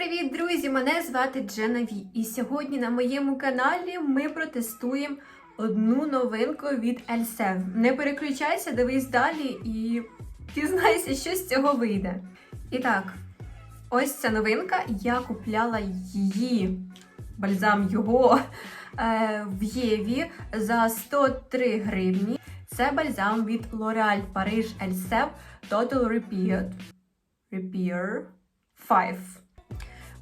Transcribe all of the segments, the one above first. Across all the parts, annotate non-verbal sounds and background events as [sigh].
привіт, друзі! Мене звати Джена Ві. І сьогодні на моєму каналі ми протестуємо одну новинку від Ельсев. Не переключайся, дивись далі і дізнайся, що з цього вийде. І так, ось ця новинка. Я купляла її, бальзам його [laughs] е, в Єві за 103 гривні. Це бальзам від L'Oréal Paris Ельсев Total Repair. Repair 5.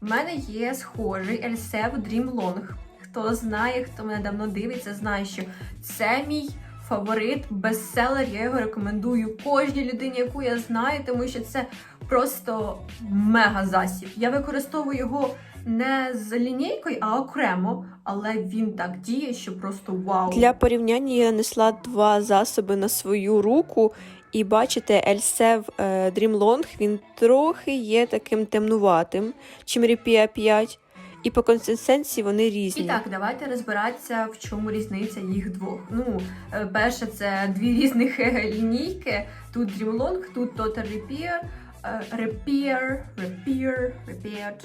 У мене є схожий Ельсев Dream Long. Хто знає, хто мене давно дивиться, знає, що це мій фаворит, бестселер. Я його рекомендую кожній людині, яку я знаю, тому що це просто мега засіб. Я використовую його не з лінійкою, а окремо, але він так діє, що просто вау. Для порівняння я нанесла два засоби на свою руку. І бачите, Ельсев Long, він трохи є таким темнуватим, чим Ріпія 5. І по консистенції вони різні. І так, давайте розбиратися, в чому різниця їх двох. Ну, е, перше, це дві різних е, лінійки. Тут Dream Long, тут Total Repair, е, Repair, Repair, Repaired.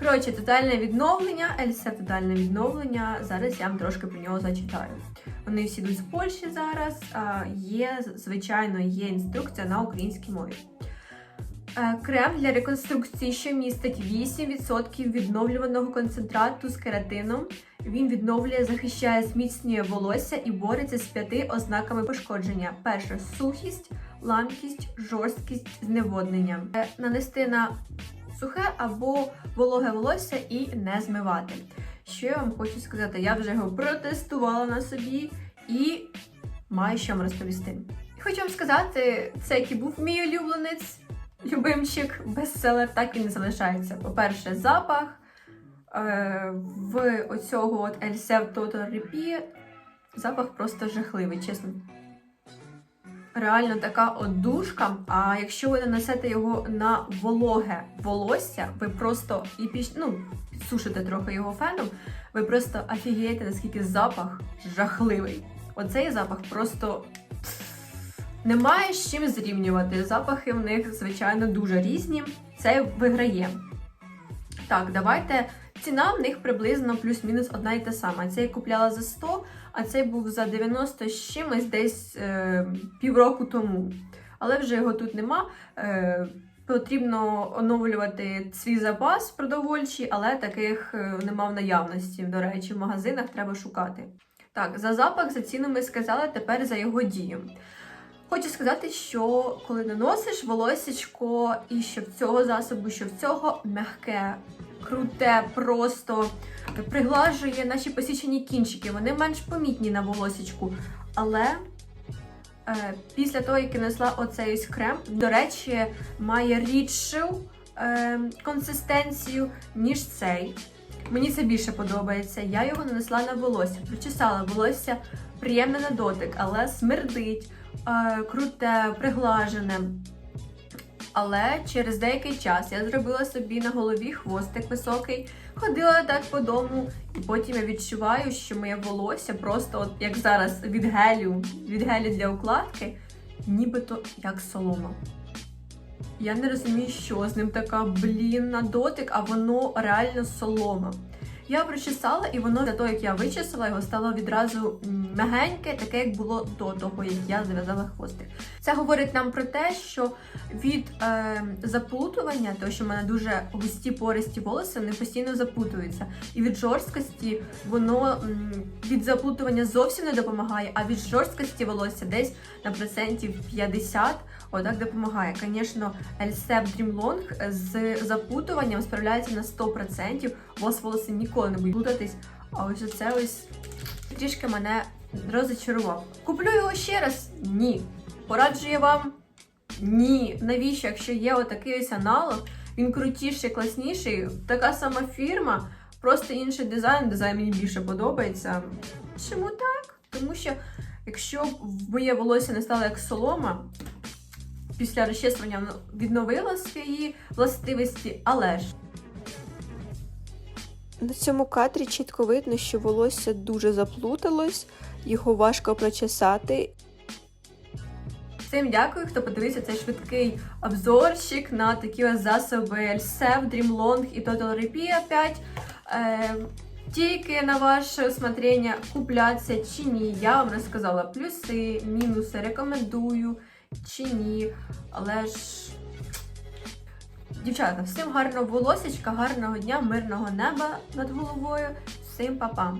Коротше, тотальне відновлення, Ельсе тотальне відновлення. Зараз я вам трошки про нього зачитаю. Вони всі йдуть з Польщі зараз. Є, звичайно, є інструкція на українській мові. Е, Крем для реконструкції, що містить 8% відновлюваного концентрату з кератином. Він відновлює, захищає, зміцнює волосся і бореться з п'яти ознаками пошкодження. Перше сухість, ламкість, жорсткість, зневоднення. Е, Нанести на сухе або вологе волосся і не змивати. Що я вам хочу сказати? Я вже його протестувала на собі і маю що вам розповісти. Хочу вам сказати, це який був мій улюбленець, любимчик, бестселер, так і не залишається. По-перше, запах е, в оцього от Ельсев Total Repair запах просто жахливий, чесно. Реально така одушка. А якщо ви нанесете його на вологе волосся, ви просто і піш... ну, підсушите трохи його феном, ви просто офігієте, наскільки запах жахливий. Оцей запах просто немає з чим зрівнювати. Запахи в них, звичайно, дуже різні. Це виграє. Так, давайте. Ціна в них приблизно плюс-мінус одна і та сама. Цей купляла за 100, а цей був за 90 з чимось десь е, півроку тому. Але вже його тут нема. Е, потрібно оновлювати свій запас продовольчий, але таких е, нема в наявності. До речі, в магазинах треба шукати. Так, за запах, за ціну ми сказали, тепер за його дію. Хочу сказати, що коли наносиш волосечко і що в цього засобу, що в цього м'яке, круте, просто приглажує наші посічені кінчики. Вони менш помітні на волосечку. Але е, після того, як я нанесла оцей ось крем, до речі, має рідшу е, консистенцію, ніж цей. Мені це більше подобається. Я його нанесла на волосся, причесала волосся приємне на дотик, але смердить, е, круте, приглажене. Але через деякий час я зробила собі на голові хвостик високий, ходила так по дому, і потім я відчуваю, що моє волосся просто, от як зараз від гелю, від гелю для укладки, нібито як солома. Я не розумію, що з ним така блін на дотик, а воно реально солома. Я прочесала, і воно для того, як я вичесала, його стало відразу м'ягеньке, таке, як було до того, як я зав'язала хвостик. Це говорить нам про те, що від е, заплутування, тому що в мене дуже густі пористі волоси, вони постійно заплутуються. І від жорсткості воно від заплутування зовсім не допомагає, а від жорсткості волосся десь на процентів 50 отак допомагає. Звісно, Ельсеп Dream Long з запутуванням справляється на 100%. У вас волосся ніколи не будуть плутатись. А ось це ось трішки мене розочарував. Куплю його ще раз? Ні. Пораджую вам? Ні. Навіщо, якщо є отакий ось аналог, він крутіший, класніший, така сама фірма, просто інший дизайн. Дизайн мені більше подобається. Чому так? Тому що якщо б моє волосся не стало як солома, після розчесування воно відновило свої властивості, але ж На цьому кадрі чітко видно, що волосся дуже заплуталось, його важко прочесати. Всім дякую, хто подивився цей швидкий обзорчик на такі ось засоби Elseve, Dreamlong і Total Repair 5. Е, тільки на ваше усмотрення купляться чи ні. Я вам розказала плюси, мінуси, рекомендую чи ні. Але ж, дівчата, всім гарного волосічка, гарного дня, мирного неба над головою. Всім па-па!